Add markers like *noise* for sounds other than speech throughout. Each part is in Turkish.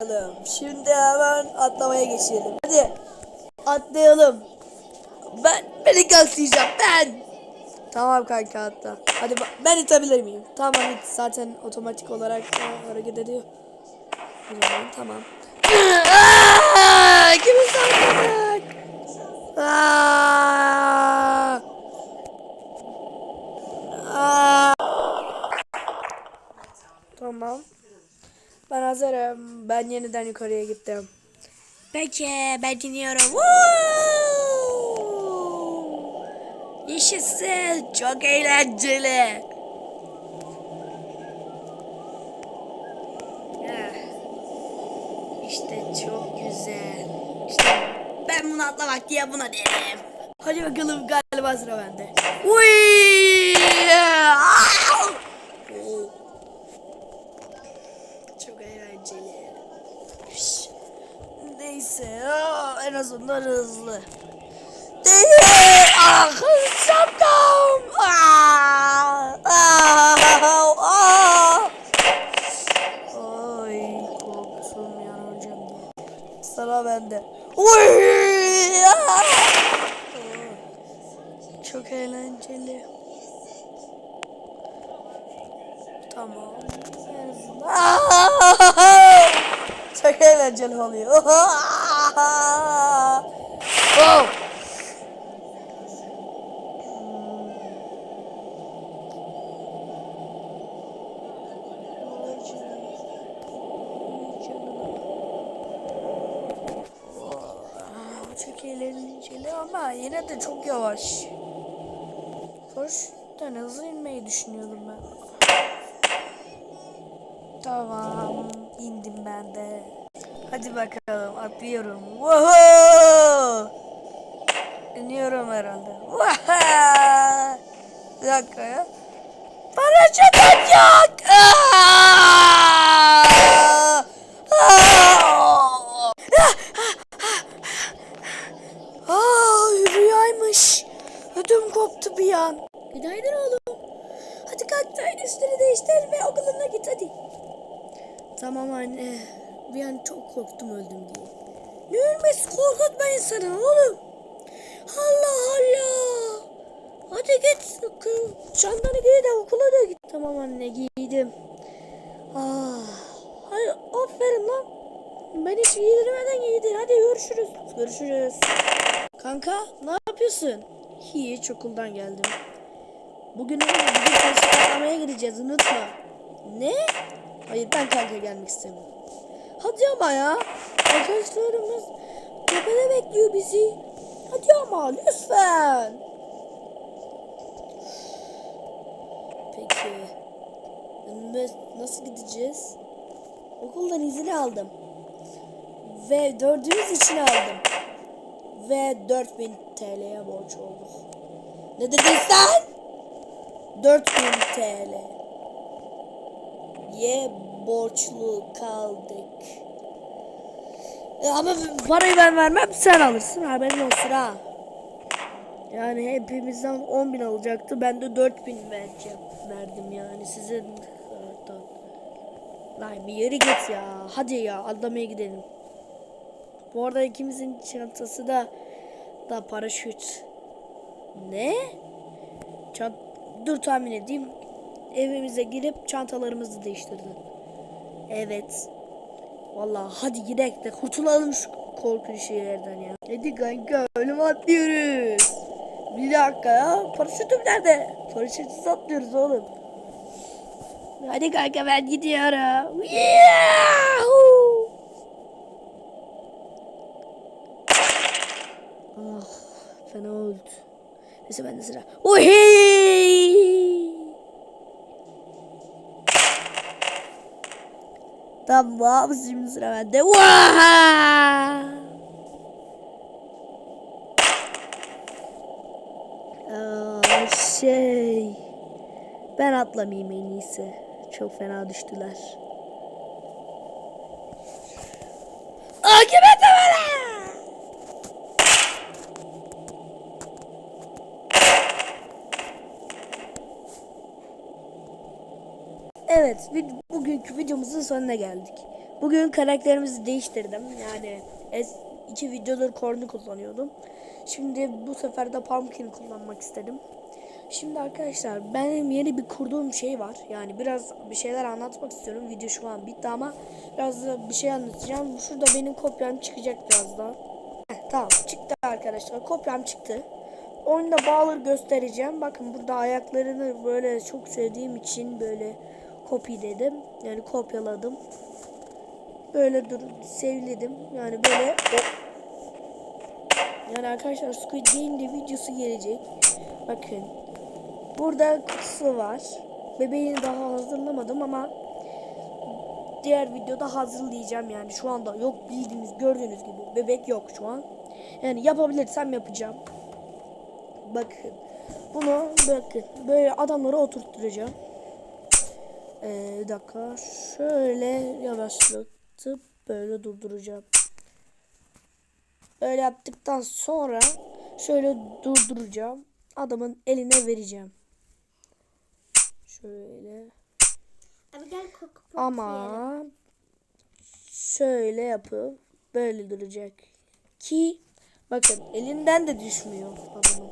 bakalım. Şimdi hemen atlamaya geçelim. Hadi atlayalım. Ben beni atlayacağım ben. Tamam kanka atla. Hadi ben itebilir miyim? Tamam it. Zaten otomatik olarak e, hareket ediyor. Zaman tamam. Kimi salladık? Aa! Tamam. Ben hazırım. Ben yeniden yukarıya gittim. Peki ben iniyorum. Woo! Yaşasın. Çok eğlenceli. Ah. İşte çok güzel. İşte ben bunu atlamak diye buna derim. Hadi bakalım galiba sıra bende. Uy! Ah! Oo. Çok eğlenceli. Üş. Neyse aa, en azından hızlı. Değil. Ah şapkam. Ah, ah, ah. Ay korktum yanacağım diye. Sıra bende. Uy! Ah! Çok eğlenceli. Tamam. Ah! Eğlenceli oluyor. *laughs* oh! Çok eğlenceli ama yine de çok yavaş. Paraşütten hızlı inmeyi düşünüyordum ben. Tamam, indim ben de. Hadi bakalım, atlıyorum. Woohoo! İniyorum herhalde. Woohoo! Bir dakika ya. Paraşütüm yok! Aa! Aa! Aa, rüyaymış. Ödüm koptu bir an. Günaydın oğlum. Hadi kalk da üstünü değiştir ve okuluna git hadi. Tamam anne. Bir an çok korktum öldüm diye. Ne ölmesi korkutma insanı oğlum. Allah Allah. Hadi git. Çantanı giy de okula da git. Tamam anne giydim. Ah. Hadi aferin lan. Ben hiç giydirmeden giydin. Hadi görüşürüz. Görüşürüz. Kanka ne yapıyorsun? Hiç okuldan geldim. Bugün bugün çalışmaya gideceğiz unutma. Ne? Hayır ben kanka gelmek istemiyorum. Hadi ama ya. Arkadaşlarımız tepede bekliyor bizi. Hadi ama lütfen. Peki. Nasıl gideceğiz? Okuldan izin aldım. Ve dördümüz için aldım. Ve 4000 TL'ye borç olduk. Ne dedin sen? 4000 TL. Ye borçlu kaldık. E, ama parayı ben vermem sen alırsın haberin olsun ha. Yani hepimizden 10 bin alacaktı. Ben de 4 bin vereceğim. Verdim yani size. Lan bir yere git ya. Hadi ya atlamaya gidelim. Bu arada ikimizin çantası da da paraşüt. Ne? Çant Dur tahmin edeyim. Evimize girip çantalarımızı değiştirdi. Evet. Vallahi hadi gidelim de kurtulalım şu korkunç şeylerden ya. Hadi kanka ölüm atlıyoruz. Bir dakika ya. Paraşütüm nerede? Paraşütsüz atlıyoruz oğlum. Hadi kanka ben gidiyorum. Yahoo! Ah fena oldu. Neyse bende sıra. Uhiii! Tamam şimdi sıra bende. Vaha! Şey. Ben atlamayayım en iyisi. Çok fena düştüler. Takip et beni! Evet, vid- bugünkü videomuzun sonuna geldik. Bugün karakterimizi değiştirdim. Yani es iki videodur kornu kullanıyordum. Şimdi bu sefer de pumpkin kullanmak istedim. Şimdi arkadaşlar benim yeni bir kurduğum şey var. Yani biraz bir şeyler anlatmak istiyorum. Video şu an bitti ama biraz da bir şey anlatacağım. Şurada benim kopyam çıkacak birazdan. Heh, tamam çıktı arkadaşlar. Kopyam çıktı. Oyunda bağları göstereceğim. Bakın burada ayaklarını böyle çok sevdiğim için böyle copy dedim. Yani kopyaladım. Böyle dur sevledim. Yani böyle yani arkadaşlar Squid Game'de videosu gelecek. Bakın. Burada kutusu var. Bebeğini daha hazırlamadım ama diğer videoda hazırlayacağım yani şu anda yok bildiğiniz gördüğünüz gibi bebek yok şu an. Yani yapabilirsem yapacağım. Bakın. Bunu bakın böyle adamları oturtturacağım. Ee, bir dakika. Şöyle yavaşlatıp böyle durduracağım. Böyle yaptıktan sonra şöyle durduracağım. Adamın eline vereceğim. Şöyle. Abi gel koku Ama şöyle yapıp böyle duracak. Ki bakın elinden de düşmüyor adamın.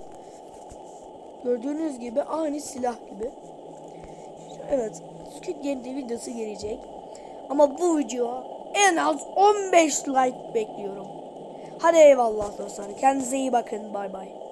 Gördüğünüz gibi aynı silah gibi. Evet. Squid Game'de videosu gelecek. Ama bu video en az 15 like bekliyorum. Hadi eyvallah dostlar. Kendinize iyi bakın. Bay bay.